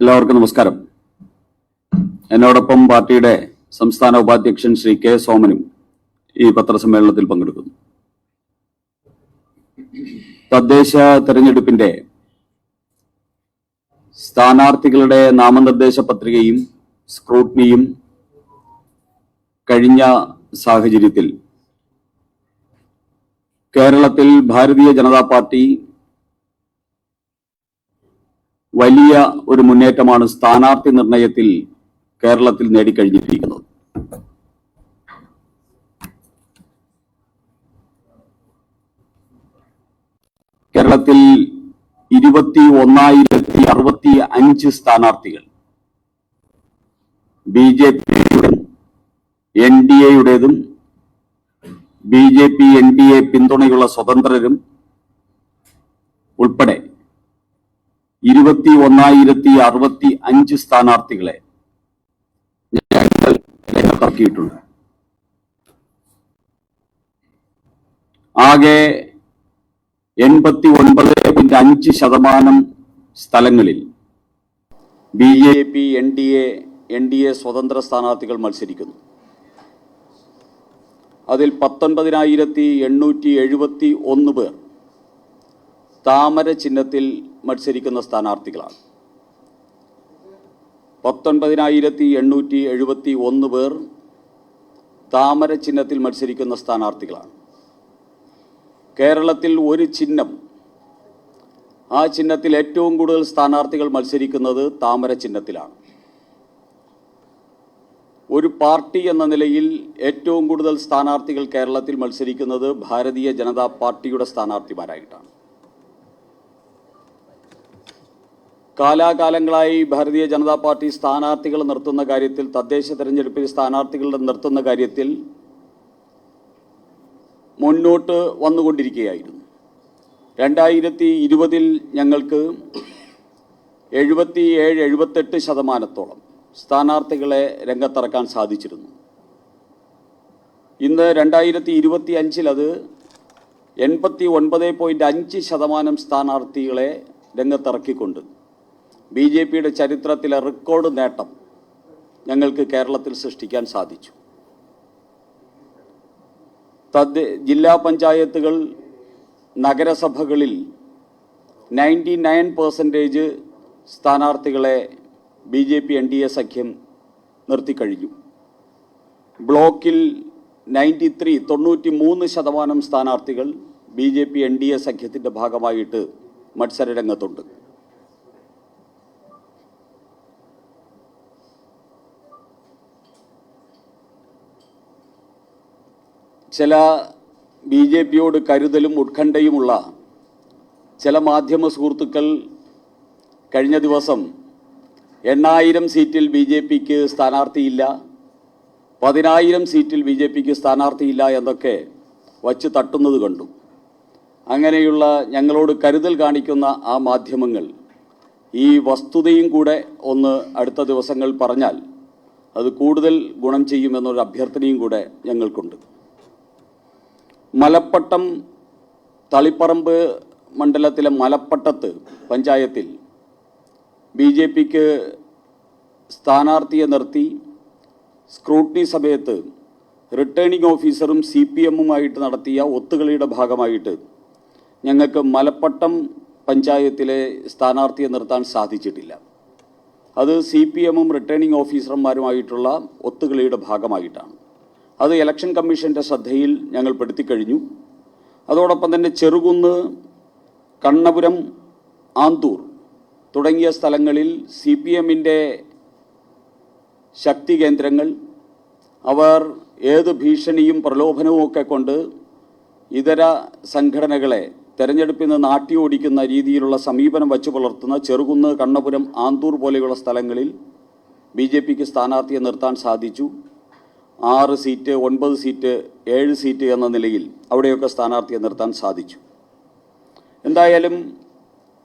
എല്ലാവർക്കും നമസ്കാരം. എന്നോടൊപ്പം പാർട്ടിയുടെ സംസ്ഥാന ഉപാധ്യക്ഷൻ ശ്രീ കെ സോമനും ഈ പത്രസമ്മേളനത്തിൽ പങ്കെടുക്കുന്നു. തദ്ദേശ തെരഞ്ഞെടുപ്പിന്റെ സ്ഥാനാർത്ഥികളുടെ നാമനിർദ്ദേശ പത്രികയും സ്ക്രൂട്ടിനിയും കഴിഞ്ഞ സാഹചര്യത്തിൽ കേരളത്തിൽ ഭാരതീയ ജനതാ പാർട്ടി വലിയ ഒരു മുന്നേറ്റമാണ് സ്ഥാനാർത്ഥി നിർണയത്തിൽ കേരളത്തിൽ നേടിക്കഴിഞ്ഞിരിക്കുന്നത്. കേരളത്തിൽ ഇരുപത്തി ഒന്നായിരത്തി അറുപത്തി അഞ്ച് സ്ഥാനാർത്ഥികൾ. ബി ജെ പിയുടെ N D എയുടേതും B J P N D A പിന്തുണയുള്ള സ്വതന്ത്രരും ഉൾപ്പെടെ ഇരുപത്തി ഒന്നായിരത്തി അറുപത്തി അഞ്ച് സ്ഥാനാർത്ഥികളെ ഞങ്ങൾ രംഗത്തിറക്കിയിട്ടുണ്ട് ആകെ എൺപത്തി ഒൻപത് പോയിന്റ് അഞ്ച് ശതമാനം സ്ഥലങ്ങളിൽ B J P N D A N D A സ്വതന്ത്ര സ്ഥാനാർത്ഥികൾ മത്സരിക്കുന്നു. അതിൽ പത്തൊൻപതിനായിരത്തി എണ്ണൂറ്റി എഴുപത്തി ഒന്ന് പേർ താമര ചിഹ്നത്തിൽ മത്സരിക്കുന്ന സ്ഥാനാർത്ഥികളാണ്. പത്തൊൻപതിനായിരത്തി എണ്ണൂറ്റി എഴുപത്തി ഒന്ന് പേർ താമര ചിഹ്നത്തിൽ മത്സരിക്കുന്ന സ്ഥാനാർത്ഥികളാണ്. കേരളത്തിൽ ഒരു ചിഹ്നം ആ ചിഹ്നത്തിൽ ഏറ്റവും കൂടുതൽ സ്ഥാനാർത്ഥികൾ മത്സരിക്കുന്നത് താമര ചിഹ്നത്തിലാണ്. ഒരു പാർട്ടി എന്ന നിലയിൽ ഏറ്റവും കൂടുതൽ സ്ഥാനാർത്ഥികൾ കേരളത്തിൽ മത്സരിക്കുന്നത് ഭാരതീയ ജനതാ പാർട്ടിയുടെ സ്ഥാനാർത്ഥിമാരായിട്ടാണ്. കാലാകാലങ്ങളായി ഭാരതീയ ജനതാ പാർട്ടി സ്ഥാനാർത്ഥികൾ നിർത്തുന്ന കാര്യത്തിൽ തദ്ദേശ തെരഞ്ഞെടുപ്പിൽ സ്ഥാനാർത്ഥികളുടെ നിർത്തുന്ന കാര്യത്തിൽ മുന്നോട്ട് വന്നുകൊണ്ടിരിക്കുകയായിരുന്നു. രണ്ടായിരത്തി ഇരുപതിൽ ഞങ്ങൾക്ക് എഴുപത്തി ഏഴ് എഴുപത്തെട്ട് ശതമാനത്തോളം സ്ഥാനാർത്ഥികളെ രംഗത്തിറക്കാൻ സാധിച്ചിരുന്നു. ഇന്ന് രണ്ടായിരത്തി ഇരുപത്തി അഞ്ചിൽ അത് എൺപത്തി ഒൻപത് പോയിന്റ് അഞ്ച് ശതമാനം സ്ഥാനാർത്ഥികളെ രംഗത്തിറക്കിക്കൊണ്ട് ബി ജെ പിയുടെ ചരിത്രത്തിലെ റെക്കോർഡ് നേട്ടം ഞങ്ങൾക്ക് കേരളത്തിൽ സൃഷ്ടിക്കാൻ സാധിച്ചു. തദ്ദ ജില്ലാ പഞ്ചായത്തുകൾ നഗരസഭകളിൽ നയന്റി നയൻ പെർസെന്റേജ് സ്ഥാനാർത്ഥികളെ B J P N D A സഖ്യം നിർത്തിക്കഴിഞ്ഞു ബ്ലോക്കിൽ നയന്റി ത്രീ തൊണ്ണൂറ്റി മൂന്ന് ശതമാനം സ്ഥാനാർത്ഥികൾ B J P N D A സഖ്യത്തിന്റെ ഭാഗമായിട്ട് മത്സരരംഗത്തുണ്ട്. ചില ബി ജെ പിയോട് കരുതലും ഉത്കണ്ഠയുമുള്ള ചില മാധ്യമ സുഹൃത്തുക്കൾ കഴിഞ്ഞ ദിവസം എണ്ണായിരം സീറ്റിൽ ബി ജെ പിക്ക് സ്ഥാനാർത്ഥിയില്ല പതിനായിരം സീറ്റിൽ ബി ജെ പിക്ക് സ്ഥാനാർത്ഥിയില്ല എന്നൊക്കെ വച്ച് തട്ടുന്നത് കണ്ടു. അങ്ങനെയുള്ള ഞങ്ങളോട് കരുതൽ കാണിക്കുന്ന ആ മാധ്യമങ്ങൾ ഈ വസ്തുതയും കൂടെ ഒന്ന് അടുത്ത ദിവസങ്ങൾ പറഞ്ഞാൽ അത് കൂടുതൽ ഗുണം ചെയ്യുമെന്നൊരു അഭ്യർത്ഥനയും കൂടെ ഞങ്ങൾക്കുണ്ട്. മലപ്പട്ടം തളിപ്പറമ്പ് മണ്ഡലത്തിലെ മലപ്പട്ടത്ത് പഞ്ചായത്തിൽ ബി ജെ പിക്ക് സ്ഥാനാർത്ഥിയെ നിർത്തി സ്ക്രൂട്ടിനി സമയത്ത് റിട്ടേണിംഗ് ഓഫീസറും സി പി എമ്മുമായിട്ട് നടത്തിയ ഒത്തുകളിയുടെ ഭാഗമായിട്ട് ഞങ്ങൾക്ക് മലപ്പട്ടം പഞ്ചായത്തിലെ സ്ഥാനാർത്ഥിയെ നിർത്താൻ സാധിച്ചിട്ടില്ല. അത് സി പി എമ്മും റിട്ടേണിംഗ് ഓഫീസർമാരുമായിട്ടുള്ള ഒത്തുകളിയുടെ ഭാഗമായിട്ടാണ്. അത് ഇലക്ഷൻ കമ്മീഷന്റെ ശ്രദ്ധയിൽ ഞങ്ങൾ പെടുത്തിക്കഴിഞ്ഞു. അതോടൊപ്പം തന്നെ ചെറുകുന്ന് കണ്ണപുരം ആന്തൂർ തുടങ്ങിയ സ്ഥലങ്ങളിൽ സി പി എമ്മിന്റെ ശക്തി കേന്ദ്രങ്ങൾ അവർ ഏത് ഭീഷണിയും പ്രലോഭനവും ഒക്കെ കൊണ്ട് ഇതര സംഘടനകളെ തെരഞ്ഞെടുപ്പിൽ നിന്ന് നാട്ടി ഓടിക്കുന്ന രീതിയിലുള്ള സമീപനം വച്ചു പുലർത്തുന്ന ചെറുകുന്ന് കണ്ണപുരം ആന്തൂർ പോലെയുള്ള സ്ഥലങ്ങളിൽ ബി ജെ പിക്ക് സ്ഥാനാർത്ഥിയെ നിർത്താൻ സാധിച്ചു. ആറ് സീറ്റ് ഒൻപത് സീറ്റ് ഏഴ് സീറ്റ് എന്ന നിലയിൽ അവിടെയൊക്കെ സ്ഥാനാർത്ഥിയെ നിർത്താൻ സാധിച്ചു. എന്തായാലും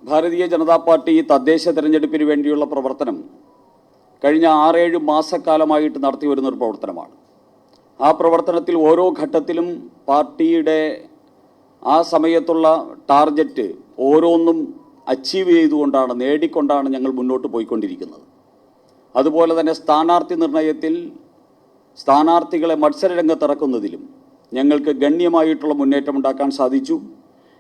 ഭാരതീയ ജനതാ പാർട്ടി തദ്ദേശ തെരഞ്ഞെടുപ്പിന് വേണ്ടിയുള്ള പ്രവർത്തനം കഴിഞ്ഞ ആറേഴ് മാസക്കാലമായിട്ട് നടത്തി വരുന്നൊരു പ്രവർത്തനമാണ്. ആ പ്രവർത്തനത്തിൽ ഓരോ ഘട്ടത്തിലും പാർട്ടിയുടെ ആ സമയത്തുള്ള ടാർഗറ്റ് ഓരോന്നും അച്ചീവ് ചെയ്തുകൊണ്ടാണ് നേടിക്കൊണ്ടാണ് ഞങ്ങൾ മുന്നോട്ട് പോയിക്കൊണ്ടിരിക്കുന്നത്. അതുപോലെ തന്നെ സ്ഥാനാർത്ഥി നിർണയത്തിൽ സ്ഥാനാർത്ഥികളെ മത്സരരംഗത്തിറക്കുന്നതിലും ഞങ്ങൾക്ക് ഗണ്യമായിട്ടുള്ള മുന്നേറ്റം ഉണ്ടാക്കാൻ സാധിച്ചു.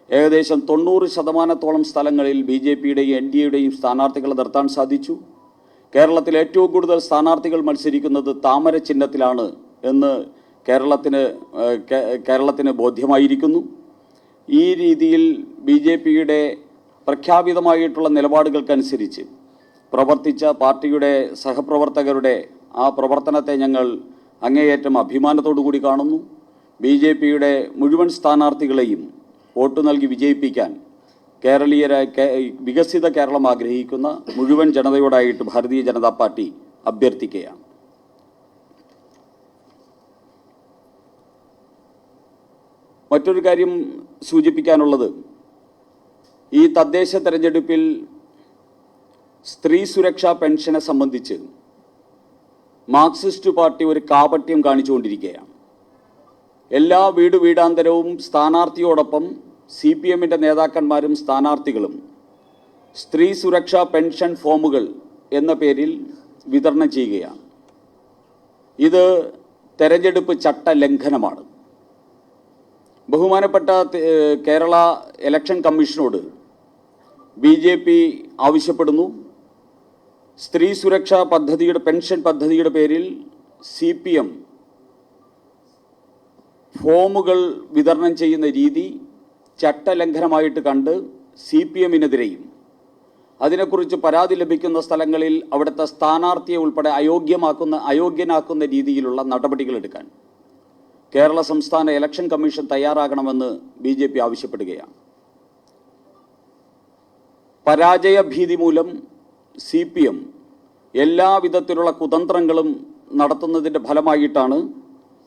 ഏകദേശം തൊണ്ണൂറ് ശതമാനത്തോളം സ്ഥലങ്ങളിൽ ബി ജെ പിയുടെയും എൻ ഡി എയുടെയും സ്ഥാനാർത്ഥികളെ നിർത്താൻ സാധിച്ചു. കേരളത്തിൽ ഏറ്റവും കൂടുതൽ സ്ഥാനാർത്ഥികൾ മത്സരിക്കുന്നത് താമര ചിഹ്നത്തിലാണ് എന്ന് കേരളത്തിന് കേരളത്തിന് ബോധ്യമായിരിക്കുന്നു. ഈ രീതിയിൽ ബി ജെ പിയുടെ പ്രഖ്യാപിതമായിട്ടുള്ള നിലപാടുകൾക്കനുസരിച്ച് പ്രവർത്തിച്ച പാർട്ടിയുടെ സഹപ്രവർത്തകരുടെ ആ പ്രവർത്തനത്തെ ഞങ്ങൾ അങ്ങേയറ്റം അഭിമാനത്തോടു കൂടി കാണുന്നു. ബി ജെ പിയുടെ മുഴുവൻ സ്ഥാനാർത്ഥികളെയും വോട്ട് നൽകി വിജയിപ്പിക്കാൻ കേരളീയരായ വികസിത കേരളം ആഗ്രഹിക്കുന്ന മുഴുവൻ ജനതയോടായിട്ട് ഭാരതീയ ജനതാ പാർട്ടി അഭ്യർത്ഥിക്കുകയാണ്. മറ്റൊരു കാര്യം സൂചിപ്പിക്കാനുള്ളത് ഈ തദ്ദേശ തെരഞ്ഞെടുപ്പിൽ സ്ത്രീ സുരക്ഷാ പെൻഷനെ സംബന്ധിച്ച് മാർക്സിസ്റ്റ് പാർട്ടി ഒരു കാപട്യം കാണിച്ചുകൊണ്ടിരിക്കുകയാണ്. എല്ലാ വീട് വീടാന്തരവും സ്ഥാനാർത്ഥിയോടൊപ്പം സി പി എമ്മിന്റെ നേതാക്കന്മാരും സ്ഥാനാർത്ഥികളും സ്ത്രീ സുരക്ഷാ പെൻഷൻ ഫോമുകൾ എന്ന പേരിൽ വിതരണം ചെയ്യുകയാണ്. ഇത് തെരഞ്ഞെടുപ്പ് ചട്ട ലംഘനമാണ്. ബഹുമാനപ്പെട്ട കേരള ഇലക്ഷൻ കമ്മീഷനോട് ബി ആവശ്യപ്പെടുന്നു. സ്ത്രീ സുരക്ഷാ പദ്ധതിയുടെ പെൻഷൻ പദ്ധതിയുടെ പേരിൽ സി പി എം ഫോമുകൾ വിതരണം ചെയ്യുന്ന രീതി ചട്ടലംഘനമായിട്ട് കണ്ട് സി പി എമ്മിനെതിരെയും അതിനെക്കുറിച്ച് പരാതി ലഭിക്കുന്ന സ്ഥലങ്ങളിൽ അവിടുത്തെ സ്ഥാനാർത്ഥിയെ ഉൾപ്പെടെ അയോഗ്യമാക്കുന്ന അയോഗ്യനാക്കുന്ന രീതിയിലുള്ള നടപടികളെടുക്കാൻ കേരള സംസ്ഥാന ഇലക്ഷൻ കമ്മീഷൻ തയ്യാറാകണമെന്ന് ബി ജെ പി ആവശ്യപ്പെടുകയാണ്. പരാജയ ഭീതി മൂലം സി പി എം എല്ലാവിധത്തിലുള്ള കുതന്ത്രങ്ങളും നടത്തുന്നതിന്റെ ഫലമായിട്ടാണ്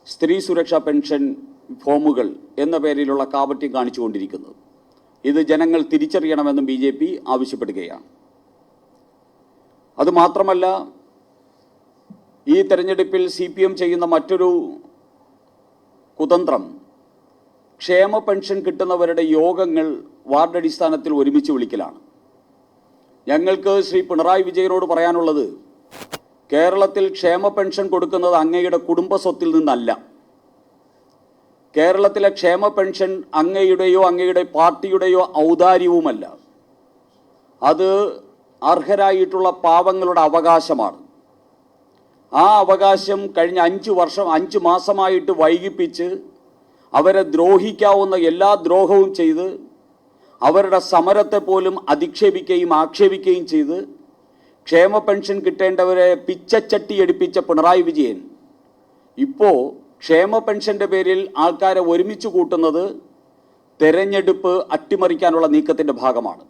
സ്ത്രീ സുരക്ഷാ പെൻഷൻ ഫോമുകൾ എന്ന പേരിലുള്ള കാപട്യം കാണിച്ചുകൊണ്ടിരിക്കുന്നത്. ഇത് ജനങ്ങൾ തിരിച്ചറിയണമെന്നും ബി ജെ പി ആവശ്യപ്പെടുകയാണ്. അതുമാത്രമല്ല ഈ തെരഞ്ഞെടുപ്പിൽ സി പി എം ചെയ്യുന്ന മറ്റൊരു കുതന്ത്രം ക്ഷേമ പെൻഷൻ കിട്ടുന്നവരുടെ യോഗങ്ങൾ വാർഡ് അടിസ്ഥാനത്തിൽ ഒരുമിച്ച് വിളിക്കലാണ്. ഞങ്ങൾക്ക് ശ്രീ പിണറായി വിജയനോട് പറയാനുള്ളത് കേരളത്തിൽ ക്ഷേമ പെൻഷൻ കൊടുക്കുന്നത് അങ്ങയുടെ കുടുംബ സ്വത്തിൽ നിന്നല്ല. കേരളത്തിലെ ക്ഷേമ പെൻഷൻ അങ്ങയുടെയോ അങ്ങയുടെ പാർട്ടിയുടെയോ ഔദാര്യവുമല്ല. അത് അർഹരായിട്ടുള്ള പാവങ്ങളുടെ അവകാശമാണ്. ആ അവകാശം കഴിഞ്ഞ അഞ്ച് വർഷം അഞ്ച് മാസമായിട്ട് വൈകിപ്പിച്ച് അവരെ ദ്രോഹിക്കാവുന്ന എല്ലാ ദ്രോഹവും ചെയ്ത് അവരുടെ സമരത്തെ പോലും അധിക്ഷേപിക്കുകയും ആക്ഷേപിക്കുകയും ചെയ്ത് ക്ഷേമ പെൻഷൻ കിട്ടേണ്ടവരെ പിച്ചച്ചട്ടി എടുപ്പിച്ച പിണറായി വിജയൻ. ഇപ്പോൾ ക്ഷേമ പെൻഷന്റെ പേരിൽ ആൾക്കാരെ ഒരുമിച്ച് കൂട്ടുന്നത് തെരഞ്ഞെടുപ്പ് അട്ടിമറിക്കാനുള്ള നീക്കത്തിന്റെ ഭാഗമാണ്.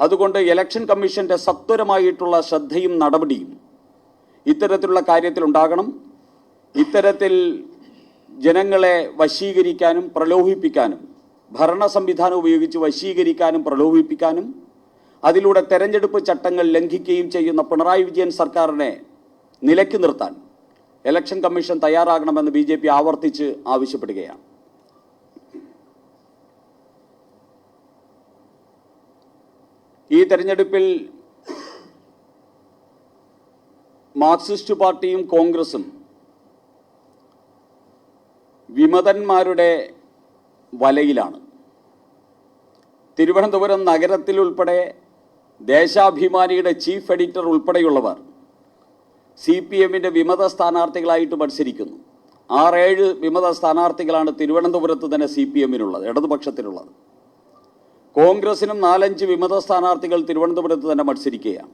അതുകൊണ്ട് ഇലക്ഷൻ കമ്മീഷന്റെ സത്വരമായിട്ടുള്ള ശ്രദ്ധയും നടപടിയും ഇത്തരത്തിലുള്ള കാര്യത്തിൽ ഉണ്ടാകണം. ഇത്തരത്തിൽ ജനങ്ങളെ വശീകരിക്കാനും പ്രലോഭിപ്പിക്കാനും ഭരണ സംവിധാനം ഉപയോഗിച്ച് വശീകരിക്കാനും പ്രലോഭിപ്പിക്കാനും അതിലൂടെ തെരഞ്ഞെടുപ്പ് ചട്ടങ്ങൾ ലംഘിക്കുകയും ചെയ്യുന്ന പിണറായി വിജയൻ സർക്കാരിനെ നിലയ്ക്ക് നിർത്താൻ ഇലക്ഷൻ കമ്മീഷൻ തയ്യാറാകണമെന്ന് ബി ജെ പി ആവർത്തിച്ച് ആവശ്യപ്പെടുകയാണ്. ഈ തെരഞ്ഞെടുപ്പിൽ മാർക്സിസ്റ്റ് പാർട്ടിയും കോൺഗ്രസും വിമതന്മാരുടെ വലയിലാണ്. തിരുവനന്തപുരം നഗരത്തിലുൾപ്പെടെ ദേശാഭിമാനിയുടെ ചീഫ് എഡിറ്റർ ഉൾപ്പെടെയുള്ളവർ സി പി എമ്മിന്റെ വിമത സ്ഥാനാർത്ഥികളായിട്ട് മത്സരിക്കുന്നു. ആറേഴ് വിമത സ്ഥാനാർത്ഥികളാണ് തിരുവനന്തപുരത്ത് തന്നെ സി പി എമ്മിനുള്ളത് ഇടതുപക്ഷത്തിനുള്ളത് കോൺഗ്രസിനും നാലഞ്ച് വിമത സ്ഥാനാർത്ഥികൾ തിരുവനന്തപുരത്ത് തന്നെ മത്സരിക്കുകയാണ്.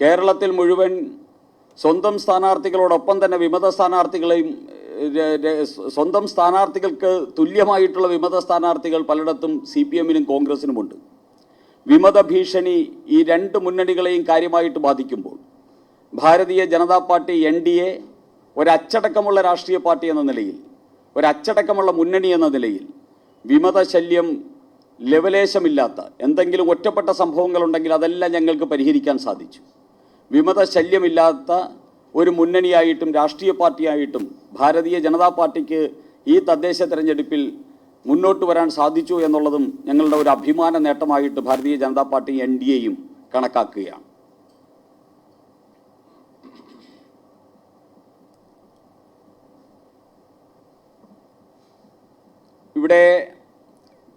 കേരളത്തിൽ മുഴുവൻ സ്വന്തം സ്ഥാനാർത്ഥികളോടൊപ്പം തന്നെ വിമത സ്ഥാനാർത്ഥികളെയും സ്വന്തം സ്ഥാനാർത്ഥികൾക്ക് തുല്യമായിട്ടുള്ള വിമത സ്ഥാനാർത്ഥികൾ പലയിടത്തും സി പി എമ്മിനും കോൺഗ്രസിനുമുണ്ട്. വിമത ഭീഷണി ഈ രണ്ട് മുന്നണികളെയും കാര്യമായിട്ട് ബാധിക്കുമ്പോൾ Bharatiya Janata party N D A ഒരച്ചടക്കമുള്ള രാഷ്ട്രീയ പാർട്ടി എന്ന നിലയിൽ ഒരച്ചടക്കമുള്ള മുന്നണി എന്ന നിലയിൽ വിമത ശല്യം ലവലേശമില്ലാത്ത എന്തെങ്കിലും ഒറ്റപ്പെട്ട സംഭവങ്ങളുണ്ടെങ്കിൽ അതെല്ലാം ഞങ്ങൾക്ക് പരിഹരിക്കാൻ സാധിച്ചു. വിമത ശല്യമില്ലാത്ത ഒരു മുന്നണിയായിട്ടും രാഷ്ട്രീയ പാർട്ടിയായിട്ടും ഭാരതീയ ജനതാ പാർട്ടിക്ക് ഈ തദ്ദേശ തെരഞ്ഞെടുപ്പിൽ മുന്നോട്ട് വരാൻ സാധിച്ചു എന്നുള്ളതും ഞങ്ങളുടെ ഒരു അഭിമാന നേട്ടമായിട്ട് ഭാരതീയ ജനതാ പാർട്ടി എൻ ഡി എയും കണക്കാക്കുകയാണ്. ഇവിടെ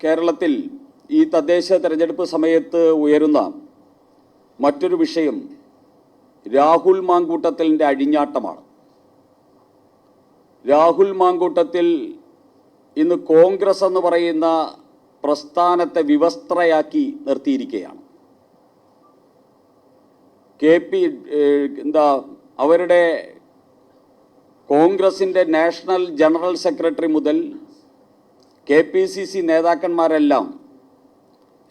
കേരളത്തിൽ ഈ തദ്ദേശ തെരഞ്ഞെടുപ്പ് സമയത്ത് ഉയരുന്ന മറ്റൊരു വിഷയം രാഹുൽ മാങ്കൂട്ടത്തിലിന്റെ അഴിഞ്ഞാട്ടമാണ്. രാഹുൽ മാങ്കൂട്ടത്തിൽ ഇന്ന് കോൺഗ്രസ് എന്ന് പറയുന്ന പ്രസ്ഥാനത്തെ വിവസ്ത്രയാക്കി നിർത്തിയിരിക്കുകയാണ്. കെ പി എന്താ അവരുടെ കോൺഗ്രസിന്റെ നാഷണൽ ജനറൽ സെക്രട്ടറി മുതൽ കെ പി സി സി നേതാക്കന്മാരെല്ലാം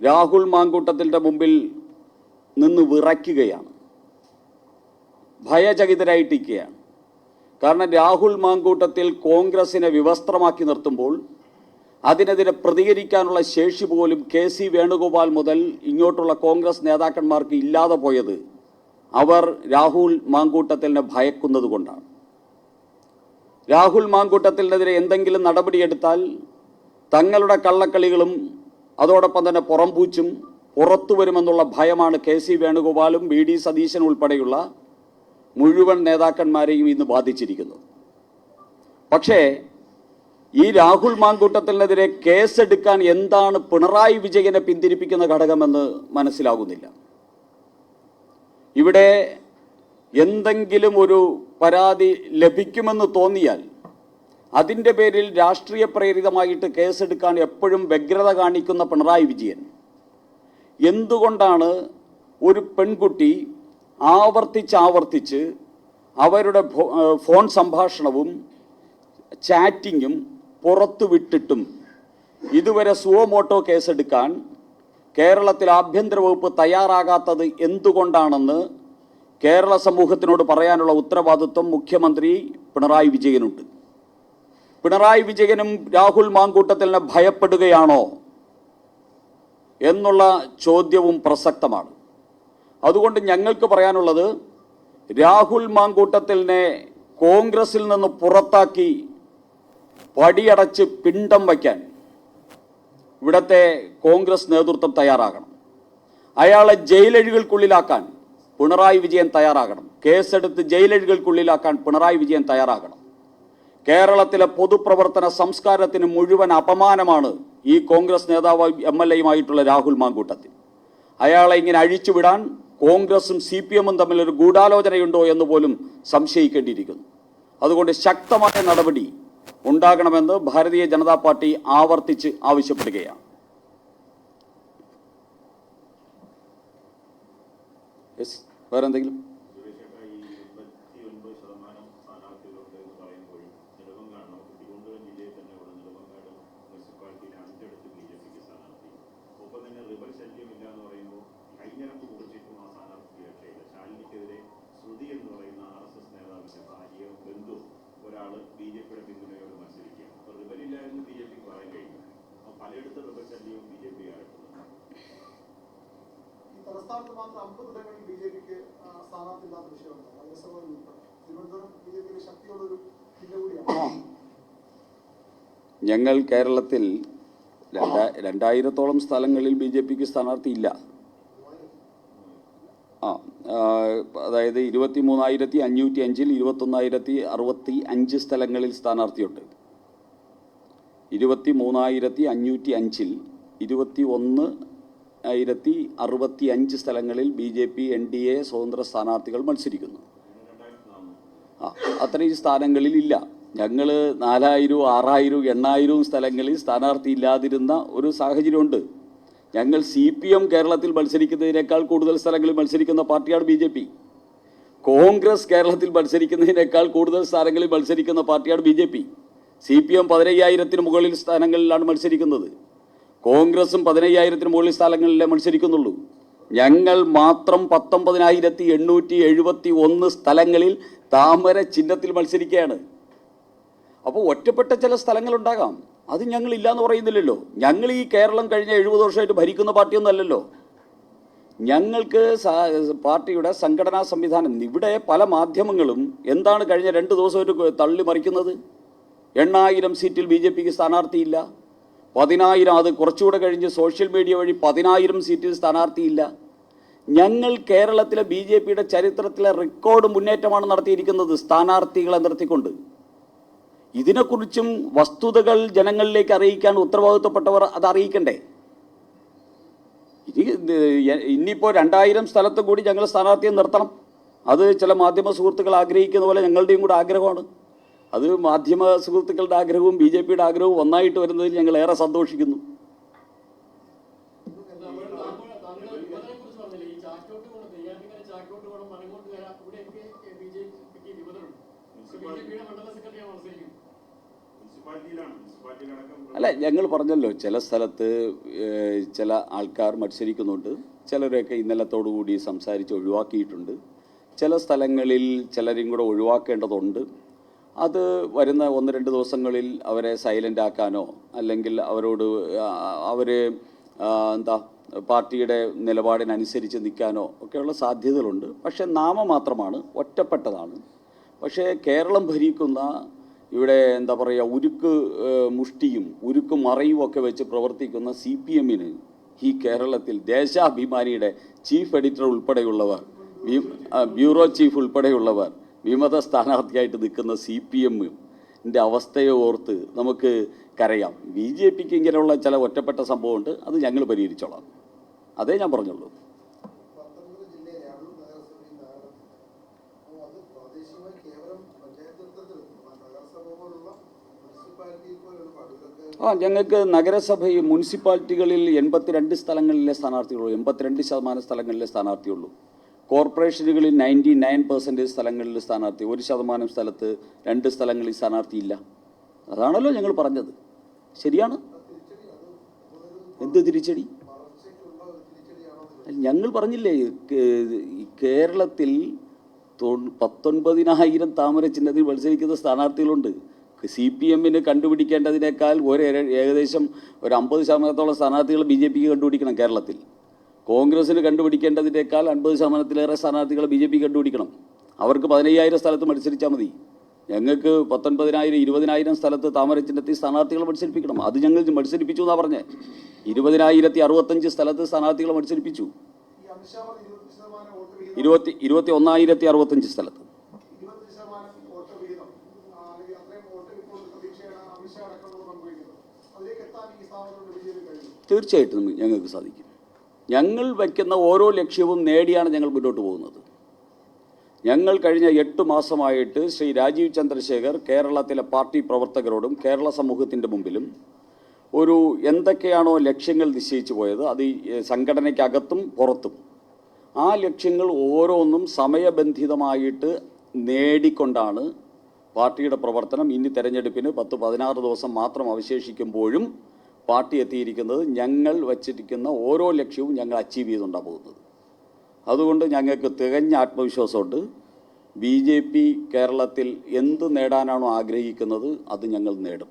രാഹുൽ മാങ്കൂട്ടത്തിന്റെ മുമ്പിൽ നിന്ന് വിറയ്ക്കുകയാണ്. ഭയചകിതരായിട്ടിരിക്കുകയാണ്. കാരണം രാഹുൽ മാങ്കൂട്ടത്തിൽ കോൺഗ്രസിനെ വിവസ്ത്രമാക്കി നിർത്തുമ്പോൾ അതിനെതിരെ പ്രതികരിക്കാനുള്ള ശേഷി പോലും കെ സി വേണുഗോപാൽ മുതൽ ഇങ്ങോട്ടുള്ള കോൺഗ്രസ് നേതാക്കന്മാർക്ക് ഇല്ലാതെ പോയത് അവർ രാഹുൽ മാങ്കൂട്ടത്തിനെ ഭയക്കുന്നത് കൊണ്ടാണ്. രാഹുൽ മാങ്കൂട്ടത്തിനെതിരെ എന്തെങ്കിലും നടപടിയെടുത്താൽ തങ്ങളുടെ കള്ളക്കളികളും അതോടൊപ്പം തന്നെ പുറംപൂച്ചും പുറത്തു വരുമെന്നുള്ള ഭയമാണ് കെ സി വേണുഗോപാലും ബി ഡി സതീശൻ ഉൾപ്പെടെയുള്ള മുഴുവൻ നേതാക്കന്മാരെയും ഇന്ന് ബാധിച്ചിരിക്കുന്നത് പക്ഷേ ഈ രാഹുൽ മാങ്കൂട്ടത്തിനെതിരെ കേസെടുക്കാൻ എന്താണ് പിണറായി വിജയനെ പിന്തിരിപ്പിക്കുന്ന ഘടകമെന്ന് മനസ്സിലാകുന്നില്ല. ഇവിടെ എന്തെങ്കിലും ഒരു പരാതി ലഭിക്കുമെന്ന് തോന്നിയാൽ അതിന്റെ പേരിൽ രാഷ്ട്രീയ പ്രേരിതമായിട്ട് കേസെടുക്കാൻ എപ്പോഴും വ്യഗ്രത കാണിക്കുന്ന പിണറായി വിജയൻ. എന്തുകൊണ്ടാണ് ഒരു പെൺകുട്ടി ആവർത്തിച്ച് ആവർത്തിച്ച് അവരുടെ ഫോൺ സംഭാഷണവും ചാറ്റിങ്ങും പുറത്തു വിട്ടിട്ടും ഇതുവരെ സുവമോട്ടോ കേസെടുക്കാൻ കേരളത്തിൽ ആഭ്യന്തര വകുപ്പ് തയ്യാറാകാത്തത് എന്തുകൊണ്ടാണെന്ന് കേരള സമൂഹത്തിനോട് പറയാനുള്ള ഉത്തരവാദിത്വം മുഖ്യമന്ത്രി പിണറായി വിജയനുണ്ട്. പിണറായി വിജയനും രാഹുൽ മാങ്കൂട്ടത്തിലിനെ ഭയപ്പെടുകയാണോ എന്നുള്ള ചോദ്യവും പ്രസക്തമാണ്. അതുകൊണ്ട് ഞങ്ങൾക്ക് പറയാനുള്ളത് രാഹുൽ മാങ്കൂട്ടത്തിലിനെ കോൺഗ്രസിൽ നിന്ന് പുറത്താക്കി പടിയടച്ച് പിണ്ടം വയ്ക്കാൻ ഇവിടത്തെ കോൺഗ്രസ് നേതൃത്വം തയ്യാറാകണം. അയാളെ ജയിലഴികൾക്കുള്ളിലാക്കാൻ പിണറായി വിജയൻ തയ്യാറാകണം. കേസെടുത്ത് ജയിലഴികൾക്കുള്ളിലാക്കാൻ പിണറായി വിജയൻ തയ്യാറാകണം. കേരളത്തിലെ പൊതുപ്രവർത്തന സംസ്കാരത്തിന് മുഴുവൻ അപമാനമാണ് ഈ കോൺഗ്രസ് നേതാവ് എം എൽ എയുമായിട്ടുള്ള രാഹുൽ മാങ്കൂട്ടത്തിൽ. അയാളെ ഇങ്ങനെ അഴിച്ചുവിടാൻ കോൺഗ്രസും സി പി എമ്മും തമ്മിൽ ഒരു ഗൂഢാലോചനയുണ്ടോ എന്ന് പോലും സംശയിക്കേണ്ടിയിരിക്കുന്നു. അതുകൊണ്ട് ശക്തമായ നടപടി ഉണ്ടാകണമെന്ന് ഭാരതീയ ജനതാ പാർട്ടി ആവർത്തിച്ച് ആവശ്യപ്പെടുകയാണ്. വേറെന്തെങ്കിലും സുരേഷേട്ട ഈ ഇരുപത്തിയൊൻപത് ശതമാനം സ്ഥാനാർത്ഥികളുണ്ട് എന്ന് പറയുമ്പോഴും നെടുമങ്ങാട് നമുക്ക് തിരുവനന്തപുരം ജില്ലയിൽ തന്നെ ഉള്ള നെടുമങ്ങാട് മുനിസിപ്പാലിറ്റിയിൽ അഞ്ചെടുത്ത് ബി ജെ പിക്ക് സ്ഥാനാർത്ഥി ഒപ്പം തന്നെ റിബൽ ശല്യമില്ല എന്ന് പറയുമ്പോൾ കൈഞ്ഞരമ്പ് കുറിച്ചിട്ടും ആ സ്ഥാനാർത്ഥിക്ക് രക്ഷയില്ല ശാലിനിക്കെതിരെ ശ്രുതി എന്ന് പറയുന്ന ആർ എസ് എസ് നേതാവിന്റെ ഭാര്യ ബന്ധു ഒരാൾ ബി ജെ പിയുടെ പിന്തുണയോട് മത്സരിക്കുകയാണ് അപ്പോൾ റിബലില്ല എന്ന് ബി ജെ പിക്ക് പറയാൻ കഴിയില്ല അപ്പോൾ പലയിടത്തും റിബൽ ശല്യവും ബി ജെ പി ആയിട്ടുണ്ട് ഈ തലസ്ഥാനത്ത് ഞങ്ങൾ കേരളത്തിൽ രണ്ടാ രണ്ടായിരത്തോളം സ്ഥലങ്ങളിൽ ബി ജെ പിക്ക് സ്ഥാനാർത്ഥി ഇല്ല. ആ, അതായത് ഇരുപത്തി മൂന്നായിരത്തി അഞ്ഞൂറ്റി അഞ്ചിൽ ഇരുപത്തൊന്നായിരത്തി അറുപത്തി അഞ്ച് സ്ഥലങ്ങളിൽ സ്ഥാനാർത്ഥിയുണ്ട്. ഇരുപത്തി മൂന്നായിരത്തി അഞ്ഞൂറ്റി അഞ്ചിൽ ഇരുപത്തി ഒന്ന് ആയിരത്തി അറുപത്തി അഞ്ച് സ്ഥലങ്ങളിൽ B J P N D A സ്വതന്ത്ര സ്ഥാനാർത്ഥികൾ മത്സരിക്കുന്നു. ആ അത്രയും സ്ഥാനങ്ങളിൽ ഇല്ല. ഞങ്ങൾ നാലായിരവും ആറായിരവും എണ്ണായിരവും സ്ഥലങ്ങളിൽ സ്ഥാനാർത്ഥി ഇല്ലാതിരുന്ന ഒരു സാഹചര്യമുണ്ട്. ഞങ്ങൾ സി പി എം കേരളത്തിൽ മത്സരിക്കുന്നതിനേക്കാൾ കൂടുതൽ സ്ഥലങ്ങളിൽ മത്സരിക്കുന്ന പാർട്ടിയാണ് ബി ജെ പി. കോൺഗ്രസ് കേരളത്തിൽ മത്സരിക്കുന്നതിനേക്കാൾ കൂടുതൽ സ്ഥാനങ്ങളിൽ മത്സരിക്കുന്ന പാർട്ടിയാണ് B J P. C P M പതിനയ്യായിരത്തിന് മുകളിൽ സ്ഥാനങ്ങളിലാണ് മത്സരിക്കുന്നത്. കോൺഗ്രസും പതിനയ്യായിരത്തിന് മുകളിൽ സ്ഥലങ്ങളിലെ മത്സരിക്കുന്നുള്ളൂ. ഞങ്ങൾ മാത്രം പത്തൊമ്പതിനായിരത്തി എണ്ണൂറ്റി എഴുപത്തി ഒന്ന് സ്ഥലങ്ങളിൽ താമര ചിഹ്നത്തിൽ മത്സരിക്കുകയാണ്. അപ്പോൾ ഒറ്റപ്പെട്ട ചില സ്ഥലങ്ങളുണ്ടാകാം. അത് ഞങ്ങൾ ഇല്ല എന്ന് പറയുന്നില്ലല്ലോ. ഞങ്ങൾ ഈ കേരളം കഴിഞ്ഞ എഴുപത് വർഷമായിട്ട് ഭരിക്കുന്ന പാർട്ടിയൊന്നും അല്ലല്ലോ. ഞങ്ങൾക്ക് പാർട്ടിയുടെ സംഘടനാ സംവിധാനം. ഇവിടെ പല മാധ്യമങ്ങളും എന്താണ് കഴിഞ്ഞ രണ്ട് ദിവസമായിട്ട് തള്ളി മറിക്കുന്നത്? എണ്ണായിരം സീറ്റിൽ ബി ജെ പിക്ക് സ്ഥാനാർത്ഥിയില്ല. പതിനായിരം അത് കുറച്ചുകൂടെ കഴിഞ്ഞ് സോഷ്യൽ മീഡിയ വഴി പതിനായിരം സീറ്റിൽ സ്ഥാനാർത്ഥിയില്ല. ഞങ്ങൾ കേരളത്തിലെ ബി ജെ പിയുടെ ചരിത്രത്തിലെ റെക്കോർഡ് മുന്നേറ്റമാണ് നടത്തിയിരിക്കുന്നത് സ്ഥാനാർത്ഥികളെ നിർത്തിക്കൊണ്ട്. ഇതിനെക്കുറിച്ചും വസ്തുതകൾ ജനങ്ങളിലേക്ക് അറിയിക്കാൻ ഉത്തരവാദിത്തപ്പെട്ടവർ അത് അറിയിക്കണ്ടേ? ഇനി ഇനിയിപ്പോൾ രണ്ടായിരം സ്ഥലത്ത് കൂടി ഞങ്ങൾ സ്ഥാനാർത്ഥിയെ നിർത്തണം. അത് ചില മാധ്യമ സുഹൃത്തുക്കൾ ആഗ്രഹിക്കുന്ന പോലെ ഞങ്ങളുടെയും കൂടെ ആഗ്രഹമാണ്. അത് മാധ്യമ സുഹൃത്തുക്കളുടെ ആഗ്രഹവും ബി ജെ പിയുടെ ആഗ്രഹവും ഒന്നായിട്ട് വരുന്നതിൽ ഞങ്ങൾ ഏറെ സന്തോഷിക്കുന്നു. അല്ല ഞങ്ങൾ പറഞ്ഞല്ലോ ചില സ്ഥലത്ത് ചില ആൾക്കാർ മത്സരിക്കുന്നുണ്ട്. ചിലരൊക്കെ ഇന്നലത്തോടു കൂടി സംസാരിച്ച് ഒഴിവാക്കിയിട്ടുണ്ട്. ചില സ്ഥലങ്ങളിൽ ചിലരും കൂടെ ഒഴിവാക്കേണ്ടതുണ്ട്. അത് വരുന്ന ഒന്ന് രണ്ട് ദിവസങ്ങളിൽ അവരെ സൈലന്റ് ആക്കാനോ അല്ലെങ്കിൽ അവരോട് അവർ എന്താ പാർട്ടിയുടെ നിലപാടിനനുസരിച്ച് നിൽക്കാനോ ഒക്കെയുള്ള സാധ്യതകളുണ്ട്. പക്ഷേ നാമമാത്രമാണ് ഒറ്റപ്പെട്ടതാണ്. പക്ഷേ കേരളം ഭരിക്കുന്ന ഇവിടെ എന്താ പറയുക ഉരുക്ക് മുഷ്ടിയും ഉരുക്ക് മറയും ഒക്കെ വെച്ച് പ്രവർത്തിക്കുന്ന സി പി എമ്മിന് ഈ കേരളത്തിൽ ദേശാഭിമാനിയുടെ ചീഫ് എഡിറ്റർ ഉൾപ്പെടെയുള്ളവർ ബ്യൂറോ ചീഫ് ഉൾപ്പെടെയുള്ളവർ വിമത സ്ഥാനാർത്ഥിയായിട്ട് നിൽക്കുന്ന സി പി എമ്മിന്റെ അവസ്ഥയെ ഓർത്ത് നമുക്ക് കരയാം. ബി ജെ പിക്ക് ഇങ്ങനെയുള്ള ചില ഒറ്റപ്പെട്ട സംഭവമുണ്ട്. അത് ഞങ്ങൾ പരിഹരിച്ചോളാം. അതേ ഞാൻ പറഞ്ഞുള്ളൂ. ആ ഞങ്ങൾക്ക് നഗരസഭയും മുനിസിപ്പാലിറ്റികളിൽ എൺപത്തിരണ്ട് സ്ഥലങ്ങളിലെ സ്ഥാനാർത്ഥികളുള്ളൂ എൺപത്തിരണ്ട് ശതമാനം സ്ഥലങ്ങളിലെ സ്ഥാനാർത്ഥിയുള്ളൂ കോർപ്പറേഷനുകളിൽ നയന്റി നയൻ പെർസെന്റേജ് സ്ഥലങ്ങളിൽ സ്ഥാനാർത്ഥി ഒരു ശതമാനം സ്ഥലത്ത് രണ്ട് സ്ഥലങ്ങളിൽ സ്ഥാനാർത്ഥിയില്ല അതാണല്ലോ ഞങ്ങൾ പറഞ്ഞത്. ശരിയാണ്? എന്ത് തിരിച്ചടി? ഞങ്ങൾ പറഞ്ഞില്ലേ കേരളത്തിൽ പത്തൊൻപതിനായിരം താമര ചിഹ്നത്തിൽ മത്സരിക്കുന്ന സ്ഥാനാർത്ഥികളുണ്ട്. സി പി എമ്മിന് കണ്ടുപിടിക്കേണ്ടതിനേക്കാൾ ഒരു ഏകദേശം ഒരു അമ്പത് ശതമാനത്തോളം സ്ഥാനാർത്ഥികൾ ബി ജെ പിക്ക് കണ്ടുപിടിക്കണം കേരളത്തിൽ. കോൺഗ്രസ്സിന് കണ്ടുപിടിക്കേണ്ടതിനേക്കാൾ അൻപത് ശതമാനത്തിലേറെ സ്ഥാനാർത്ഥികൾ ബി ജെ പി കണ്ടുപിടിക്കണം. അവർക്ക് പതിനയ്യായിരം സ്ഥലത്ത് മത്സരിച്ചാൽ മതി. ഞങ്ങൾക്ക് പത്തൊൻപതിനായിരം ഇരുപതിനായിരം സ്ഥലത്ത് താമര ചിഹ്നത്തിൽ സ്ഥാനാർത്ഥികളെ മത്സരിപ്പിക്കണം. അത് ഞങ്ങൾ മത്സരിപ്പിച്ചു എന്നാണ് പറഞ്ഞത് ഇരുപതിനായിരത്തി അറുപത്തഞ്ച് സ്ഥലത്ത് സ്ഥാനാർത്ഥികളെ മത്സരിപ്പിച്ചു. ഇരുപത്തി ഇരുപത്തി ഒന്നായിരത്തി അറുപത്തഞ്ച് സ്ഥലത്ത്. തീർച്ചയായിട്ടും ഞങ്ങൾക്ക് സാധിക്കും. ഞങ്ങൾ വയ്ക്കുന്ന ഓരോ ലക്ഷ്യവും നേടിയാണ് ഞങ്ങൾ മുന്നോട്ട് പോകുന്നത്. ഞങ്ങൾ കഴിഞ്ഞ എട്ട് മാസമായിട്ട് ശ്രീ രാജീവ് ചന്ദ്രശേഖർ കേരളത്തിലെ പാർട്ടി പ്രവർത്തകരോടും കേരള സമൂഹത്തിന്റെ മുമ്പിലും ഒരു എന്തൊക്കെയാണോ ലക്ഷ്യങ്ങൾ നിശ്ചയിച്ചു പോയത് അത് സംഘടനയ്ക്കകത്തും പുറത്തും. ആ ലക്ഷ്യങ്ങൾ ഓരോന്നും സമയബന്ധിതമായിട്ട് നേടിക്കൊണ്ടാണ് പാർട്ടിയുടെ പ്രവർത്തനം ഇനി തെരഞ്ഞെടുപ്പിന് പത്ത് പതിനാറ് ദിവസം മാത്രം അവശേഷിക്കുമ്പോഴും പാർട്ടി എത്തിയിരിക്കുന്നത് ഞങ്ങൾ വച്ചിരിക്കുന്ന ഓരോ ലക്ഷ്യവും ഞങ്ങൾ അച്ചീവ് ചെയ്തുകൊണ്ടാണ് പോകുന്നത്. അതുകൊണ്ട് ഞങ്ങൾക്ക് തികഞ്ഞ ആത്മവിശ്വാസമുണ്ട്. ബി ജെ പി കേരളത്തിൽ എന്ത് നേടാനാണോ ആഗ്രഹിക്കുന്നത് അത് ഞങ്ങൾ നേടും.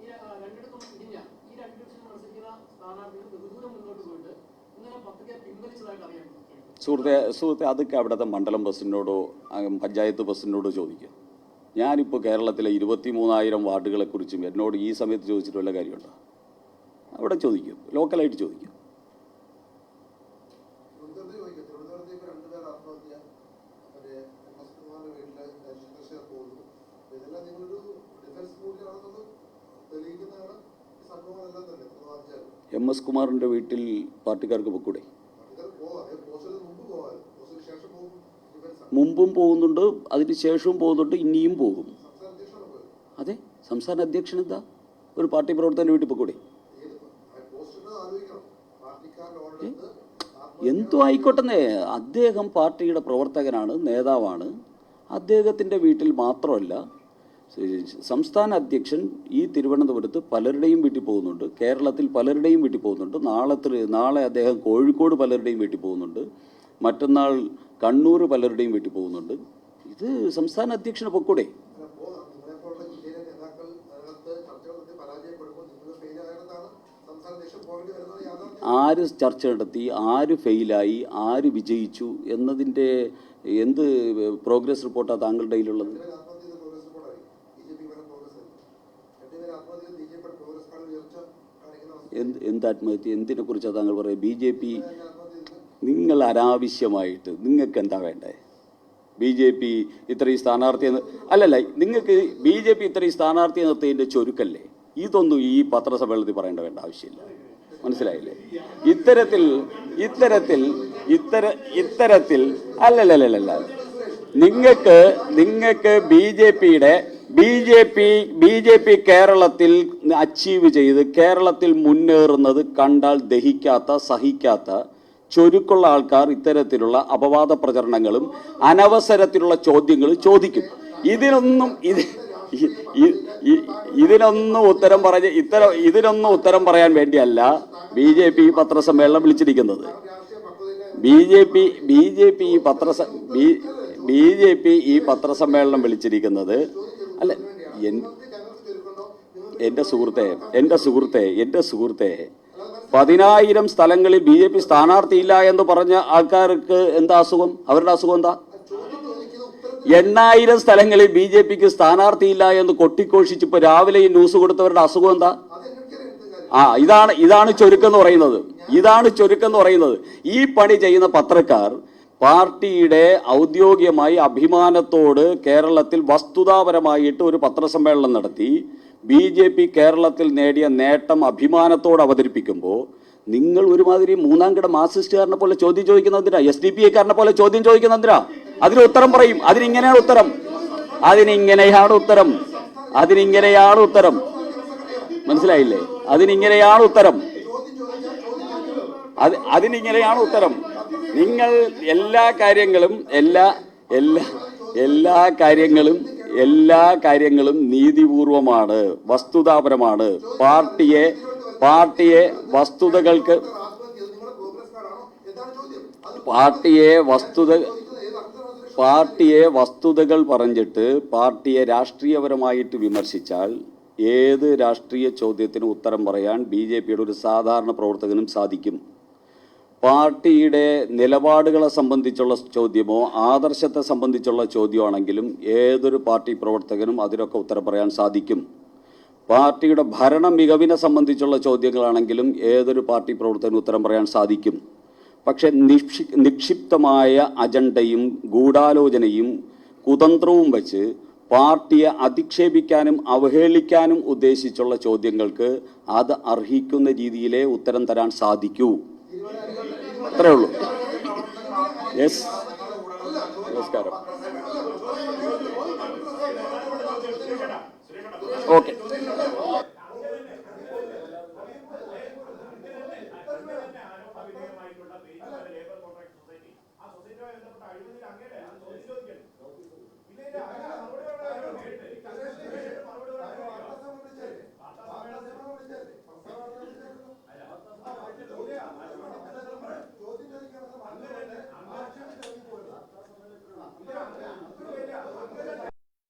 ഈ രണ്ട് മത്സരിക്കുന്ന സ്ഥാനാർത്ഥികൾ ബഹുദൂരം മുന്നോട്ട് പോയിട്ട് ഇന്നലെ പത്രിക പിൻവലിച്ചതായിട്ട് പറ്റും സുഹൃത്തെ സുഹൃത്തെ അതൊക്കെ അവിടുത്തെ മണ്ഡലം പ്രസിഡന്റിനോടോ ആ, പഞ്ചായത്ത് പ്രസിഡന്റിനോടോ ചോദിക്കുക ഞാനിപ്പോൾ കേരളത്തിലെ ഇരുപത്തി മൂന്നായിരം വാർഡുകളെക്കുറിച്ചും എന്നോട് ഈ സമയത്ത് ചോദിച്ചിട്ട് വല്ല കാര്യമുണ്ടോ? അവിടെ ചോദിക്കും. ലോക്കലായിട്ട് ചോദിക്കും. എം എസ് കുമാറിന്റെ വീട്ടിൽ പാർട്ടിക്കാർക്ക് പോകുന്നു മുമ്പും പോകുന്നുണ്ട് അതിന് ശേഷവും പോകുന്നുണ്ട് ഇനിയും പോകും. അതെ സംസ്ഥാന അധ്യക്ഷൻ എന്താ? ഒരു പാർട്ടി പ്രവർത്തകന്റെ വീട്ടിൽ പോയി ഏത് പോസ്റ്റിന് ആലോചിക്കണം പാർട്ടിക്കാരുടെ എന്തോ ആയിക്കോട്ടെന്നേ. അദ്ദേഹം പാർട്ടിയുടെ പ്രവർത്തകനാണ് നേതാവാണ്. അദ്ദേഹത്തിന്റെ വീട്ടിൽ മാത്രമല്ല സംസ്ഥാന അധ്യക്ഷൻ ഈ തിരുവനന്തപുരത്ത് പലരുടെയും വീട്ടിൽ പോകുന്നുണ്ട്. കേരളത്തിൽ പലരുടെയും വീട്ടിൽ പോകുന്നുണ്ട്. നാളെ നാളെ അദ്ദേഹം കോഴിക്കോട് പലരുടെയും വീട്ടിൽ പോകുന്നുണ്ട്. മറ്റന്നാൾ കണ്ണൂർ പലരുടെയും വീട്ടിൽ പോകുന്നുണ്ട്. ഇത് സംസ്ഥാന അധ്യക്ഷന് പൊക്കൂടെ. ആര് ചർച്ച നടത്തി ആര് ഫെയിലായി ആര് വിജയിച്ചു എന്നതിന്റെ എന്ത് പ്രോഗ്രസ് റിപ്പോർട്ടാണ് താങ്കളുടെ കയ്യിലുള്ളത്? എന്ത് എന്ത് ആത്മഹത്യ എന്തിനെ കുറിച്ചാണ് താങ്കൾ പറയുക? ബി ജെ പി നിങ്ങൾ അനാവശ്യമായിട്ട് നിങ്ങൾക്ക് എന്താ വേണ്ടേ? ബി ജെ പി ഇത്രയും സ്ഥാനാർത്ഥി അല്ലല്ല നിങ്ങൾക്ക് ബി ജെ പി ഇത്രയും സ്ഥാനാർത്ഥി നിർത്തിയതിന്റെ ചുരുക്കല്ലേ? ഇതൊന്നും ഈ പത്രസമ്മേളനത്തിൽ പറയേണ്ട വേണ്ട ആവശ്യമില്ല. മനസ്സിലായില്ലേ? ഇത്തരത്തിൽ ഇത്തരത്തിൽ ഇത്തര ഇത്തരത്തിൽ അല്ലല്ലല്ലല്ല. നിങ്ങൾക്ക് നിങ്ങൾക്ക് ബി ജെ പിയുടെ B J P B J P കേരളത്തിൽ അച്ചീവ് ചെയ്ത് കേരളത്തിൽ മുന്നേറുന്നത് കണ്ടാൽ ദഹിക്കാത്ത സഹിക്കാത്ത ചുരുക്കുള്ള ആൾക്കാർ ഇത്തരത്തിലുള്ള അപവാദ പ്രചരണങ്ങളും അനവസരത്തിലുള്ള ചോദ്യങ്ങളും ചോദിക്കും. ഇതിനൊന്നും ഇത് ഇതിനൊന്നും ഉത്തരം പറഞ്ഞ് ഇത്തരം ഇതിനൊന്നും ഉത്തരം പറയാൻ വേണ്ടിയല്ല ബി ജെ പി പത്രസമ്മേളനം വിളിച്ചിരിക്കുന്നത്. B J P B J P ഈ പത്രസ ബി ബി ജെ പി ഈ പത്രസമ്മേളനം വിളിച്ചിരിക്കുന്നത് അല്ല എന്റെ സുഹൃത്തെ എന്റെ സുഹൃത്തെ എന്റെ സുഹൃത്തെ പതിനായിരം സ്ഥലങ്ങളിൽ ബി ജെ പി സ്ഥാനാർത്ഥിയില്ല എന്ന് പറഞ്ഞ ആൾക്കാർക്ക് എന്താ അസുഖം? അവരുടെ അസുഖം എന്താ? എണ്ണായിരം സ്ഥലങ്ങളിൽ ബി ജെ പിക്ക് സ്ഥാനാർത്ഥിയില്ല എന്ന് കൊട്ടിക്കോഷിച്ച് ഇപ്പൊ രാവിലെ ഈ ന്യൂസ് കൊടുത്തവരുടെ അസുഖം എന്താ? ആ ഇതാണ് ഇതാണ് ചുരുക്കം എന്ന് പറയുന്നത്. ഇതാണ് ചുരുക്കം എന്ന് പറയുന്നത്. ഈ പണി ചെയ്യുന്ന പത്രക്കാർ പാർട്ടിയുടെ ഔദ്യോഗികമായി അഭിമാനത്തോട് കേരളത്തിൽ വസ്തുതാപരമായിട്ട് ഒരു പത്രസമ്മേളനം നടത്തി. ബി ജെ പി കേരളത്തിൽ നേടിയ നേട്ടം അഭിമാനത്തോട് അവതരിപ്പിക്കുമ്പോൾ നിങ്ങൾ ഒരുമാതിരി മൂന്നാം കിട മാർസിസ്റ്റുകാരനെ പോലെ ചോദ്യം ചോദിക്കുന്നതിനാ എസ് ഡി പി ഐക്കാരനെ പോലെ ചോദ്യം ചോദിക്കുന്നതിനാ അതിന് ഉത്തരം പറയും. അതിനിങ്ങനെയാണ് ഉത്തരം. അതിനിങ്ങനെയാണ് ഉത്തരം. അതിനിങ്ങനെയാണ് ഉത്തരം. മനസ്സിലായില്ലേ? അതിനിങ്ങനെയാണ് ഉത്തരം. അത് അതിനിങ്ങനെയാണ് ഉത്തരം. നിങ്ങൾ എല്ലാ കാര്യങ്ങളും എല്ലാ എല്ലാ എല്ലാ കാര്യങ്ങളും എല്ലാ കാര്യങ്ങളും നീതിപൂർവമാണ് വസ്തുതാപരമാണ്. പാർട്ടിയെ പാർട്ടിയെ വസ്തുതകൾക്ക് പാർട്ടിയെ വസ്തുത പാർട്ടിയെ വസ്തുതകൾ പറഞ്ഞിട്ട് പാർട്ടിയെ രാഷ്ട്രീയപരമായിട്ട് വിമർശിച്ചാൽ ഏത് രാഷ്ട്രീയ ചോദ്യത്തിനും ഉത്തരം പറയാൻ ബി ജെ പിയുടെ ഒരു സാധാരണ പ്രവർത്തകനും സാധിക്കും. പാർട്ടിയുടെ നിലപാടുകളെ സംബന്ധിച്ചുള്ള ചോദ്യമോ ആദർശത്തെ സംബന്ധിച്ചുള്ള ചോദ്യമാണെങ്കിലും ഏതൊരു പാർട്ടി പ്രവർത്തകനും അതിനൊക്കെ ഉത്തരം പറയാൻ സാധിക്കും. പാർട്ടിയുടെ ഭരണ മികവിനെ സംബന്ധിച്ചുള്ള ചോദ്യങ്ങളാണെങ്കിലും ഏതൊരു പാർട്ടി പ്രവർത്തകനും ഉത്തരം പറയാൻ സാധിക്കും. പക്ഷെ നിക്ഷി നിക്ഷിപ്തമായ അജണ്ടയും ഗൂഢാലോചനയും കുതന്ത്രവും വെച്ച് പാർട്ടിയെ അധിക്ഷേപിക്കാനും അവഹേളിക്കാനും ഉദ്ദേശിച്ചുള്ള ചോദ്യങ്ങൾക്ക് അത് അർഹിക്കുന്ന രീതിയിലേ ഉത്തരം തരാൻ സാധിക്കൂ. അത്രേ ഉള്ളൂ. യെസ് നമസ്കാരം. ഓക്കെ